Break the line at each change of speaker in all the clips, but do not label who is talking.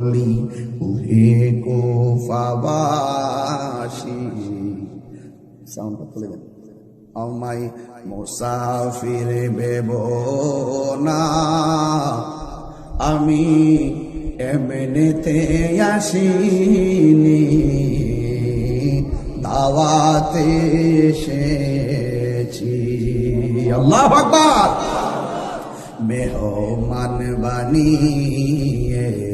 বলি উহে কোফাবাসি সাউন্ডটা খুলে দেন। আমায় না, আমি এমনিতে আসিনি। দাওয়াতে এসেছি। আল্লাহ আকবার! মেহমান বানিয়ে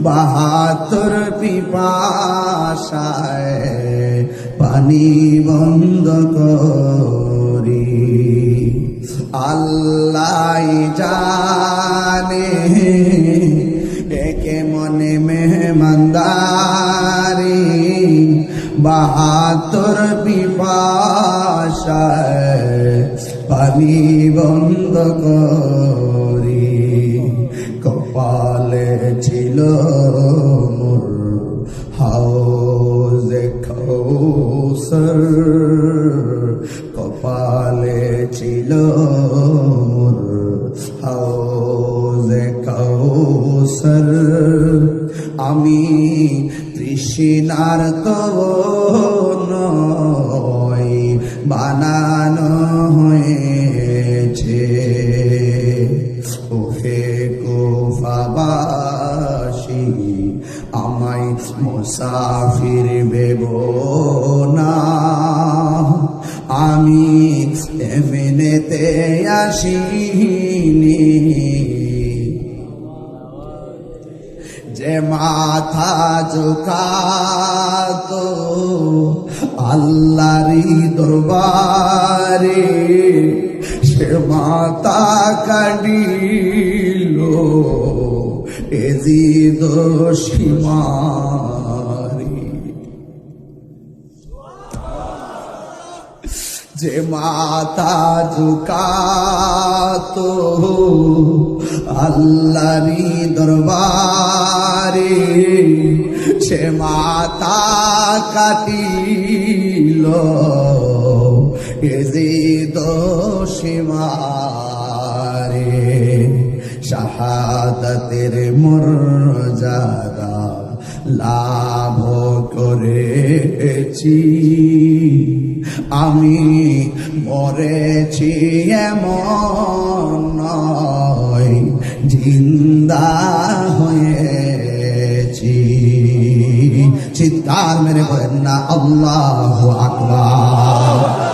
বাহাত্তর পিপাসায় পানি বন্ধ করি। আল্লাহ জানে একে মনে মেহমানদারি। বাহাত্তর পিপাসায় পানি বন্ধ করি। কপালে ছিল মোর হাউজে খৌসর কপালে ছিল মোর হাউজে কৌসর আমি তৃষ্ণার তো নয় বানানো আমায় মুসাফির বেব না। আমি এমনিতে আসিনি। যে মাথা ঝুকাতো আল্লাহরি দরবারে, সে মাথা কাটিল সীমারি। যে মাথা ঝুকাতো আল্লাহরি দরবারে সে মাথা কাটিল এজি দোষিমারে শাহাদতের মর্যাদা লাভ করেছি। আমি মরেছি এমন জিন্দা হয়েছি। চিৎকার মেরে বলেন না, আল্লাহ আকবার।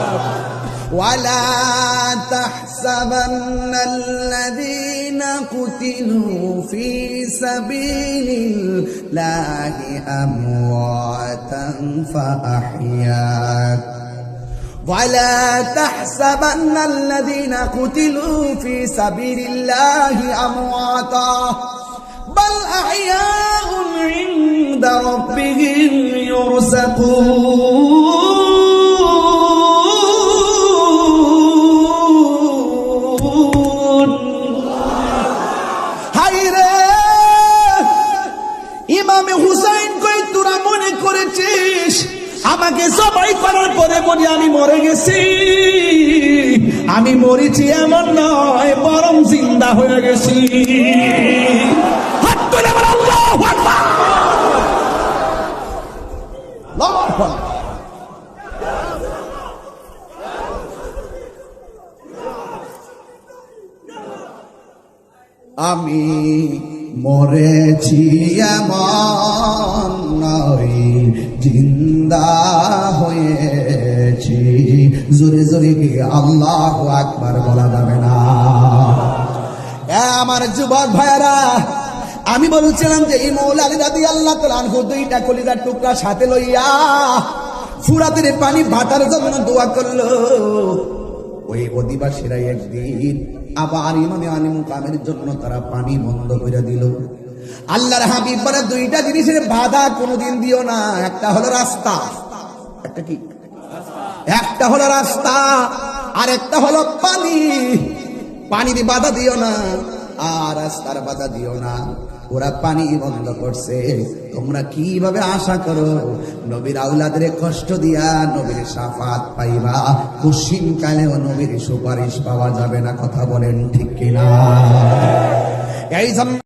ولا تحسبن الذين قتلوا في سبيل الله أمواتا فأحياك ولا تحسبن الذين قتلوا في سبيل الله أمواتا بل أحياء عند ربهم يرزقون আমাকে সবাই করার পরে বলি, আমি মরে গেছি। আমি মরেছি এমন নয়, বরং জিন্দা হয়ে গেছি। আমি মরেছি এমন নয়, জিন্দা হয়েছি। জোরে জোরে কি আল্লাহ আকবার বলা যাবে না? আমার যুবক ভাইরা আমি বলছিলাম যে এই মৌলা আলী দাদি আল্লাহ তালু দুইটা কলিজার টুকরা সাথে লইয়া ফুরাতের পানি ভাটার জন্য দোয়া করল। ওই অধিবাসীরা একদিন আবার ইমামে আলিম মুকামের জন্য তারা পানি বন্ধ করে দিল। আল্লাহর হাবিব বলে, দুইটা জিনিসের বাধা কোনোদিন দিও না। একটা হলো রাস্তা। একটা কি? একটা হলো রাস্তা, আর একটা হলো পানি। পানির বাধা দিও না, আর রাস্তার বাধা দিও না। ওরা পানি বন্ধ করছে। তোমরা কীভাবে আশা করো? নবীর আউলাদের কষ্ট দিয়া নবীর সাফাত পাইবা। কুশিন কালেও নবীর সুপারিশ পাওয়া যাবে না, কথা বলেন ঠিক কিনা? এই জন্য